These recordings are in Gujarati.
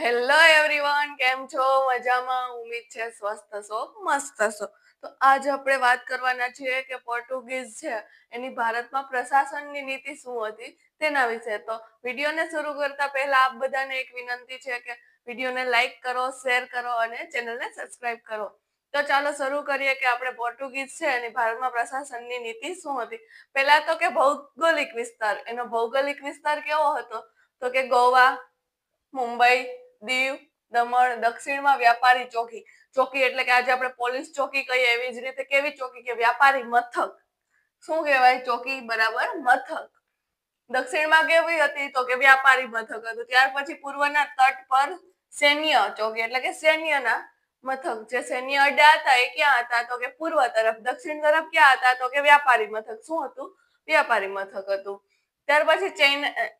હેલો એવરીવન કેમ છો? મજામાં? ઉમ્મીદ છે સ્વસ્થ છો મસ્ત છો તો આજ આપણે વાત કરવાના છીએ કે પોર્ટુગીઝ છે. એની ભારતમાં પ્રશાસનની નીતિ શું હતી તેના વિશે. તો વિડીયોને શરૂ કરતા પહેલા આપ બધાને એક વિનંતી છે કે વિડીયોને લાઈક કરો, શેર કરો અને ચેનલને સબસ્ક્રાઇબ કરો. તો ચાલો શરૂ કરીએ કે આપણે પોર્ટુગીઝ છે, એની ભારતમાં પ્રશાસનની નીતિ શું હતી. પહેલા તો કે ભૌગોલિક વિસ્તાર. એનો ભૌગોલિક વિસ્તાર કેવો હતો? તો કે ગોવા, મુંબઈ દીવ, દમણ, દક્ષિણમાં વ્યાપારી ચોકી. ચોકી એટલે કે આજે આપણે પોલીસ ચોકી કહીએ એવી જ રીતે કેવી ચોકી? કે વ્યાપારી મથક. શું કહેવાય ચોકી? બરાબર, મથક. દક્ષિણમાં કેવી હતી તો કે વ્યાપારી મથક હતું. ત્યાર પછી પૂર્વના તટ પર સૈન્ય ચોકી એટલે કે સૈન્યના મથક. જે સૈન્ય અડ્ડા હતા એ ક્યાં હતા? તો કે પૂર્વ તરફ, દક્ષિણ તરફ ક્યાં હતા? તો કે વ્યાપારી મથક. શું હતું? વ્યાપારી મથક હતું. ત્યાર પછી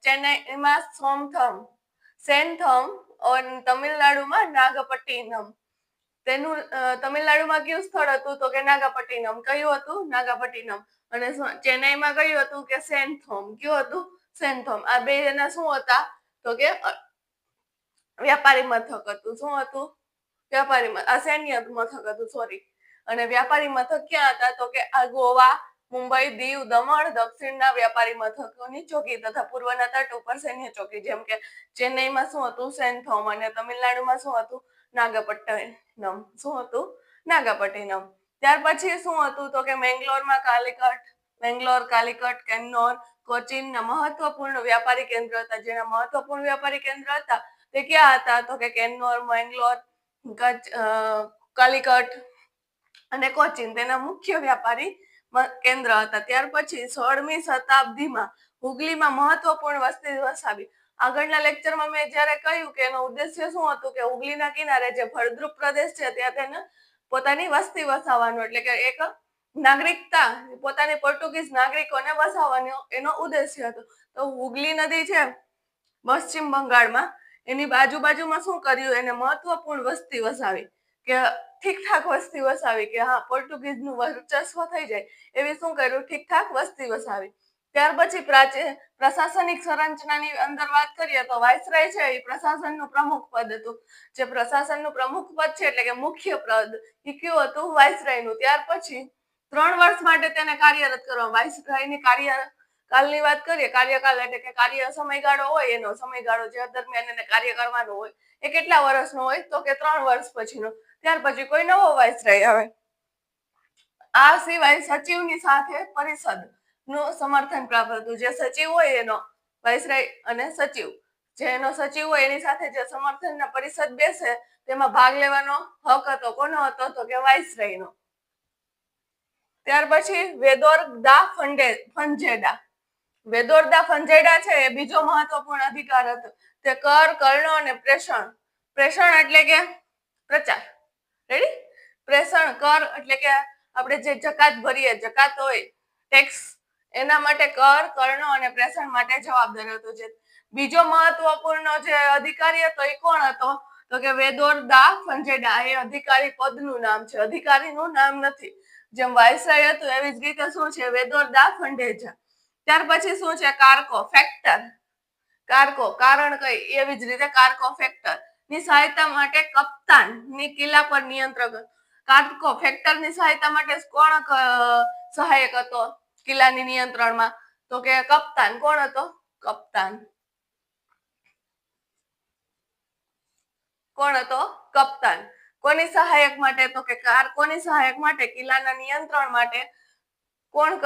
ચેન્નાઈમાં સોમથમ, સેનથમ તમિલનાડુમાં નાગપટ્ટિનમ. તેનું તમિલનાડુમાં કયું સ્થળ હતું તો કે નાગાપટ્ટિનમ? કયું હતું? નાગાપટ્ટિનમ. અને ચેન્નાઈમાં કયું હતું કે સેન્થોમ? કયું હતું? સેન્થોમ. આ બે એના શું હતા? તો કે વ્યાપારી મથક હતું. શું હતું? વ્યાપારી આ સૈન્ય મથક હતું સોરી અને વ્યાપારી મથક ક્યાં હતા? તો કે આ ગોવા મુંબઈ, દીવ, દમણ, દક્ષિણના વ્યાપારી મથકોની ચોકી તથા પૂર્વના તટ ઉપર સૈન્ય ચોકી, જેમ કે ચેન્નઈમાં શું હતું? સેન્થોમ અને તમિલનાડુમાં શું હતું? નાગપટ્ટિનમ. શું હતું? નાગપટ્ટિનમ. ત્યાર પછી શું હતું? તો કે મેંગ્લોરમાં કાલિકટ, મેંગ્લોર, કાલિકટ, કેન્નોર, કોચીનના મહત્વપૂર્ણ વ્યાપારી કેન્દ્ર હતા. જેના મહત્વપૂર્ણ વ્યાપારી કેન્દ્ર હતા તે ક્યાં હતા? તો કે કેન્નોર, મેંગ્લોર કાલિકટ અને કોચીન તેના મુખ્ય વ્યાપારી કેન્દ્ર હતા. ત્યાર પછી સોળમી શતાબ્દીમાં હુગલીમાં મહત્વપૂર્ણ વસ્તી વસાવી આગળના લેક્ચરમાં મેં જ્યારે કહ્યું કે એનો ઉદ્દેશ્ય શું હતું કે હુગલીના કિનારે જે ફળદ્રુપ પ્રદેશ છે, ત્યાં તેને પોતાની વસ્તી વસાવવાનો એટલે કે એક નાગરિકતા, પોતાની પોર્ટુગીઝ નાગરિકોને વસાવવાનો એનો ઉદ્દેશ્ય હતો. તો હુગલી નદી છે, પશ્ચિમ બંગાળમાં, એની બાજુ બાજુમાં શું કર્યું? એને મહત્વપૂર્ણ વસ્તી વસાવી. કે ઠીકઠાક વસ્તી વસાવી કે હા પોર્ટુગીઝનું વર્ચસ્વ થઈ જાય, એવી શું કર્યું? ઠીકઠાક વસ્તી વસાવી. ત્યાર પછી પ્રશાસનિક સંરચનાની અંદર વાત કરીએ તો વાઇસરાય છે એ પ્રશાસનનું પ્રમુખ પદ હતું. જે પ્રશાસનનું પ્રમુખ પદ છે એટલે કે મુખ્ય પદ એ કયું હતું વાઇસરાયનું. ત્યાર પછી ત્રણ વર્ષ માટે તેને કાર્યરત કરવા વાઇસરાયની કાર્ય કાલની વાત કરીએ, કાર્યકાળ એટલે કે કાર્ય સમયગાળો હોય એનો સમયગાળો જે દરમિયાન એને કાર્ય કરવાનો હોય એ કેટલા વર્ષનો હોય તો કે ત્રણ વર્ષ પછીનો. ત્યાર પછી કોઈ નવો વાઇસરાય આવે આ સિવાય સચિવની સાથે પરિષદનું સમર્થન પ્રાપ્ત હતું જે સચિવ હોય એનો વાઇસરાય અને સચિવ. જે એનો સચિવ હોય એની સાથે જે સમર્થનના પરિષદ બેસે, તેમાં ભાગ લેવાનો હક હતો. કોનો હતો? તો કે વાઇસરાયનો ત્યાર પછી વેદોરદા ફંડે, ફંજેડા. વેદોરદા ફંજેડા છે, એ બીજો મહત્વપૂર્ણ અધિકાર હતો. તે કર, કર્ણ અને પ્રેષણ. પ્રેષણ એટલે કે પ્રચાર. રેડી પ્રેષણ કર એટલે કે આપણે જે જકાત ભરીએ, જકાત હોય ટેક્સ એના માટે કર કર્ણ અને પ્રેષણ માટે જવાબદાર હતો જે. બીજો મહત્વપૂર્ણ જે અધિકારી હતો એ કોણ હતો? તો કે વેદોર દા ફંજેડા, એ અધિકારી પદનું નામ છે. અધિકારીનું નામ નથી. જેમ વાયસરાય હતું એવી જ રીતે શું છે? વેદોર દા ફંડેજા. ત્યાર પછી શું છે? કારકો ફેક્ટર કારકો, કારણ કઈ? એવી જ રીતે કારકો ફેક્ટર ની સહાયતા માટે કપ્તાનની કિલ્લા પર નિયંત્રક કાટકો ફેક્ટરની સહાયતા માટે કોણ સહાયક હતો કિલ્લાની નિયંત્રણમાં? તો કે કપ્તાન. કોણ હતો? કપ્તાન. કોણ હતો? કપ્તાન. કોની સહાયક માટે? તો કે કાર, કોની સહાયક માટે? કિલ્લાના નિયંત્રણ માટે કોણ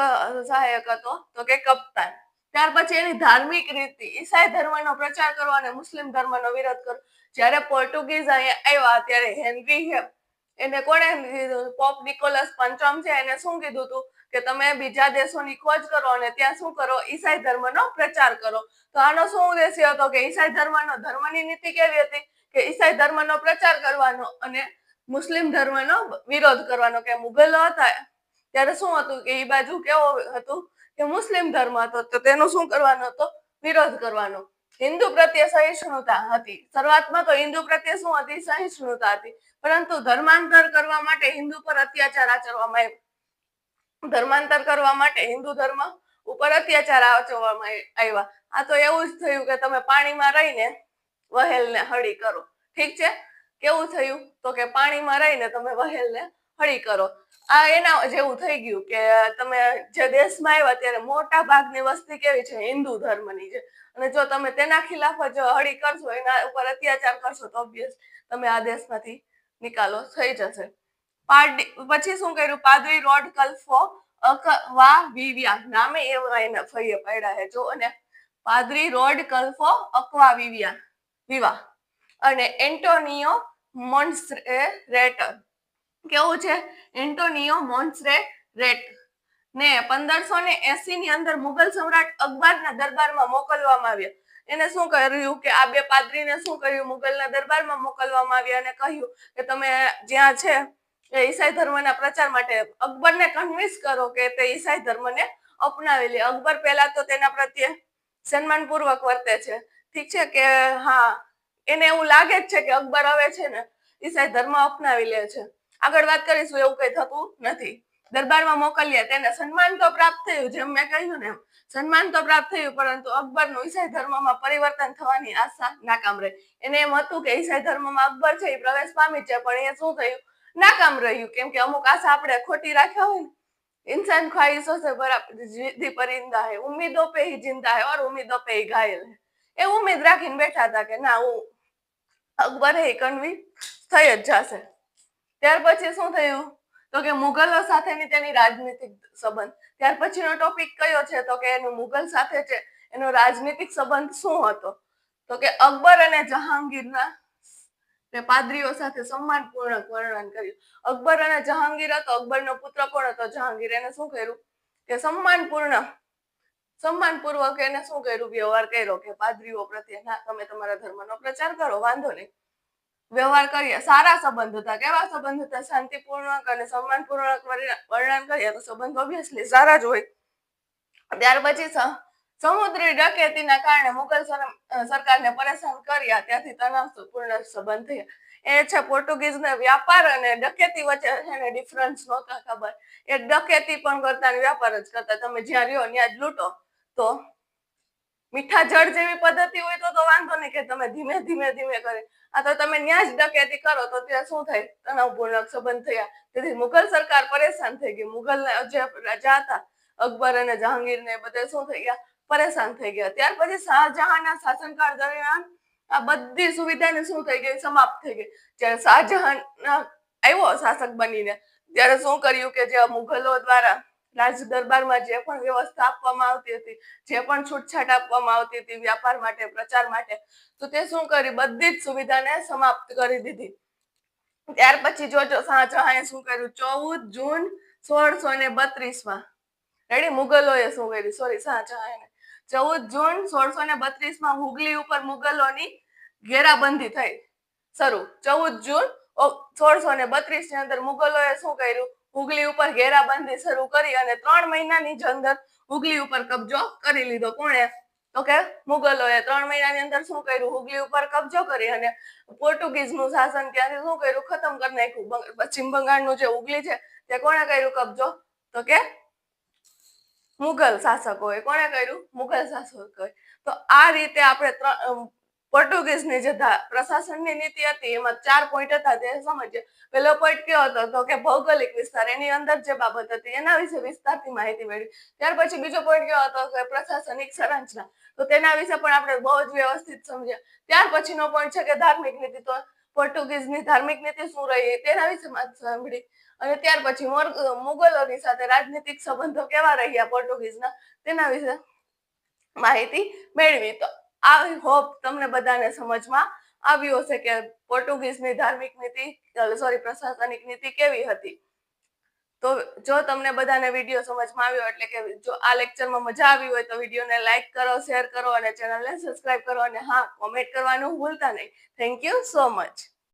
સહાયક હતો? તો કે કપ્તાન. ત્યાર પછી એની ધાર્મિક રીતિ, ઈસાઈ ધર્મનો પ્રચાર કરવો અને મુસ્લિમ ધર્મનો વિરોધ કરવો. જ્યારે પોર્ટુગીઝ અહીંયા આવ્યા ત્યારે હેનરી એને કોણે કીધું પોપ નિકોલસ પંચમ છે, એને શું કીધું હતું કે તમે બીજા દેશોની ખોજ કરો અને ત્યાં શું કરો? ઈસાઈ ધર્મનો પ્રચાર કરો. તો આનો શું ઉદ્દેશ્ય હતો કે ઈસાઈ ધર્મનો, ધર્મની નીતિ કેવી હતી? કે ઈસાઈ ધર્મનો પ્રચાર કરવાનો અને મુસ્લિમ ધર્મનો વિરોધ કરવાનો. કે મુગલો હતા, ત્યારે શું હતું કે એ બાજુ કેવો હતું? કે મુસ્લિમ ધર્મ હતો, તો તેનો શું કરવાનો હતો? વિરોધ કરવાનો. હિન્દુ પ્રત્યે સહિષ્ણુતા હતી. શરૂઆતમાં તો હિન્દુ પ્રત્યે શું હતી? સહિષ્ણુતા હતી. પરંતુ ધર્માંતર કરવા માટે હિન્દુ પર અત્યાચાર આચરવામાં આવ્યો. ધર્માંતર કરવા માટે હિન્દુ ધર્મ ઉપર અત્યાચાર આચરવામાં આવ્યા. આ તો એવું જ થયું કે તમે પાણીમાં રહીને વહેલને હળી કરો. ઠીક છે? કેવું થયું? તો કે પાણીમાં રહીને તમે વહેલને હળી કરો. આ એના જેવું થઈ ગયું કે તમે જે દેશમાં આવ્યા ત્યારે મોટા ભાગની વસ્તી કેવી છે? હિન્દુ ધર્મની છે. અને જો તમે તેના ખિલાફ જ હળી કરશો, એના ઉપર અત્યાચાર કરશો, તો ઓબ્વિયસ તમે આ દેશમાંથી નિકાલો, થઈ જશે. પારડી, પછી શું કર્યું? પાદરી રોડ કલ્ફો અકવા વિવ્યા નામે એવા એના ફઈએ પડ્યા છે. જો, અને પાદરી રોડ કલ્ફો અકવા વિવ્યા વિવા અને એન્ટોનિયો મોન્સરે રેટર કેવું છે? એન્ટોનિયો મોન્સરે રેટ ને પંદરસો ને એસી ની અંદર મુઘલ સમ્રાટ અકબરના દરબારમાં મોકલવામાં આવ્યા. એને શું કર્યું કે આ બે પાદરીને શું કર્યું? મુગલના દરબારમાં મોકલવામાં આવ્યા અને કહ્યું કે તમે જ્યાં છે એ ઈસાઈ ધર્મના પ્રચાર માટે અકબરને કન્વિન્સ કરો કે તે ઈસાઈ ધર્મને અપનાવી લે. અકબર પહેલા તો તેના પ્રત્યે સન્માનપૂર્વક વર્તે છે. ઠીક છે કે હા, એને એવું લાગે જ છે કે અકબર હવે છે ને ઈસાઈ ધર્મ અપનાવી લે છે. આગળ વાત કરીશું, એવું કઈ થતું નથી. દરબારમાં મોકલ્યા તેને સન્માન તો પ્રાપ્ત થયું, જેમ મેં કહ્યું ને સન્માન તો પ્રાપ્ત થયું, પરંતુ અકબરનું ઈસાઈ ધર્મમાં પરિવર્તન થવાની આશા નાકામ રહી. એને એમ હતું કે ઈસાઈ ધર્મમાં અકબર છે, એ પ્રવેશ પામી છે, પણ એ શું થયું? નાકામ રહ્યું, કેમ કે અમુક આશા આપણે ખોટી રાખ્યા હોય ને. ઇન્સાન ખ્વાહિશો છે બરાબર પરિંદા હે. ઉમ્મીદો પે હી જિંદા હે, ઓર ઉમ્મીદો પે હી ઘાયલ હે. એ ઉમ્મીદ રાખીને બેઠા હતા કે ના, હું અકબર હે કન્વી થઈ જ જશે. ત્યાર પછી શું થયું? તો કે મુગલો સાથેની તેની રાજનીતિક સંબંધ. ત્યાર પછીનો ટોપિક કયો છે? તો કે એનું મુગલ સાથે છે, એનો રાજનીતિક સંબંધ શું હતો? તો કે અકબર અને જહાંગીરના તે પાદરીઓ સાથે સન્માનપૂર્ણક વર્ણન કર્યું. અકબર અને જહાંગીર હતો, અકબરનો પુત્ર કોણ હતો? જહાંગીર એને શું કર્યું? કે સન્માનપૂર્ણ સન્માનપૂર્વક એને શું કર્યું? વ્યવહાર કર્યો કે પાદરીઓ પ્રત્યે, ના, તમે તમારા ધર્મનો પ્રચાર કરો, વાંધો નહીં. વ્યવહાર કરીએ, સારા સંબંધ હતા, કેવા સંબંધ હતા? શાંતિપૂર્વક અને સન્માનપૂર્વક વર્ણન કરીએ તો સંબંધ ઓબ્વિયસલી સારા જ હોય. ત્યાર પછી સમુદ્રી ડકેતીના કારણે મુગલ સરકારને પરેશાન કર્યા, ત્યાંથી તણાવપૂર્ણ સંબંધ થયા. એ છે પોર્ટુગીઝ ને વ્યાપાર અને ડકેતી વચ્ચે એને ડિફરન્સ નહોતા ખબર. એ ડકેતી પણ કરતા વ્યાપાર જ કરતા. તમે જ્યાં રહ્યો, ત્યાં જ લૂંટો. તો મીઠા જળ જેવી પદ્ધતિ હોય તો તો વાંધો નહીં કે તમે ધીમે ધીમે ધીમે કરે. આ તો તમે ન્યાજ ડકેતી કરો તો ત્યાં શું થાય? તણાવપૂર્ણ સંબંધ થયા. તેથી મુઘલ સરકાર પરેશાન થઈ ગઈ. મુઘલ જે રાજા હતા, અકબર અને જહાંગીર ને બધે શું થઈ ગયા? પરેશાન થઈ ગયા. ત્યાર પછી શાહજહાનના શાસનકાળ દરમિયાન આ બધી સુવિધાને શું થઈ ગઈ? સમાપ્ત થઈ ગઈ. જ્યારે શાહજહાન આવ્યો શાસક બનીને, ત્યારે શું કર્યું કે જે મુઘલો દ્વારા રાજ દરબારમાં જે પણ વ્યવસ્થા આપવામાં આવતી હતી, જે પણ છૂટછાટ આપવામાં આવતી હતી વ્યાપાર માટે, પ્રચાર માટે, તો તે શું કરી? બધી જ સુવિધાને સમાપ્ત કરી દીધી. ત્યાર પછી જોજો શાહજહાને શું કર્યું? ચૌદ જૂન સોળસો ને બત્રીસમાં. રેડી મુગલોએ શું કર્યું? સોરી શાહજહાને ચૌદ જૂન સોળસો ને બત્રીસમાં હુગલી ઉપર મુગલોની ઘેરાબંધી થઈ. શરૂ. ચૌદ જૂન સોળસો ને બત્રીસની અંદર મુગલોએ શું કર્યું? હુગલી ઉપર ઘેરાબંધી શરૂ કરી અને ત્રણ મહિનાની જ અંદર ઉગલી ઉપર કબજો કરી લીધો. કોણે? તો કે મુગલોએ ત્રણ મહિનાની અંદર શું કર્યું? હુગલી ઉપર કબજો કરી અને પોર્ટુગીઝનું શાસન ત્યાંથી શું કર્યું? ખતમ કરી નાખ્યું. પશ્ચિમ બંગાળનું જે હુગલી છે, તે કોણે કર્યું કબજો? તો કે મુગલ શાસકોએ. કોણે કર્યું? મુગલ શાસકોએ. તો આ રીતે આપણે પોર્ટુગીઝની જે પ્રશાસનની નીતિ હતી, એમાં ચાર પોઈન્ટ હતા તે સમજ્યા પેલો પોઈન્ટ કયો હતો? તો કે ભૌગોલિક વિસ્તાર. એની અંદર જે બાબત હતી, એના વિશે વિસ્તારથી માહિતી મેળવી. ત્યાર પછી બીજો પોઈન્ટ કયો હતો? કે પ્રશાસનિક સંરચના. તો તેના વિશે પણ આપણે બહુ જ વ્યવસ્થિત સમજ્યા. ત્યાર પછીનો પોઈન્ટ છે કે ધાર્મિક નીતિ. તો પોર્ટુગીઝની ધાર્મિક નીતિ શું રહી? તેના વિશે સાંભળી. અને ત્યાર પછી મુગલોની સાથે રાજનીતિક સંબંધો કેવા રહ્યા પોર્ટુગીઝના? તેના વિશે માહિતી મેળવી. તો આઈ હોપ તમને બધાને સમજમાં આવ્યું હશે કે પોર્ટુગીઝની ધાર્મિક નીતિ સોરી પ્રશાસનિક નીતિ કેવી હતી. તો જો તમને બધાને વીડિયો સમજમાં આવ્યો એટલે કે જો આ લેક્ચરમાં મજા આવી હોય તો વિડીયોને લાઇક કરો, શેર કરો અને ચેનલને સબસ્ક્રાઇબ કરો અને હા, કોમેન્ટ કરવાનું ભૂલતા નહીં. Thank you so much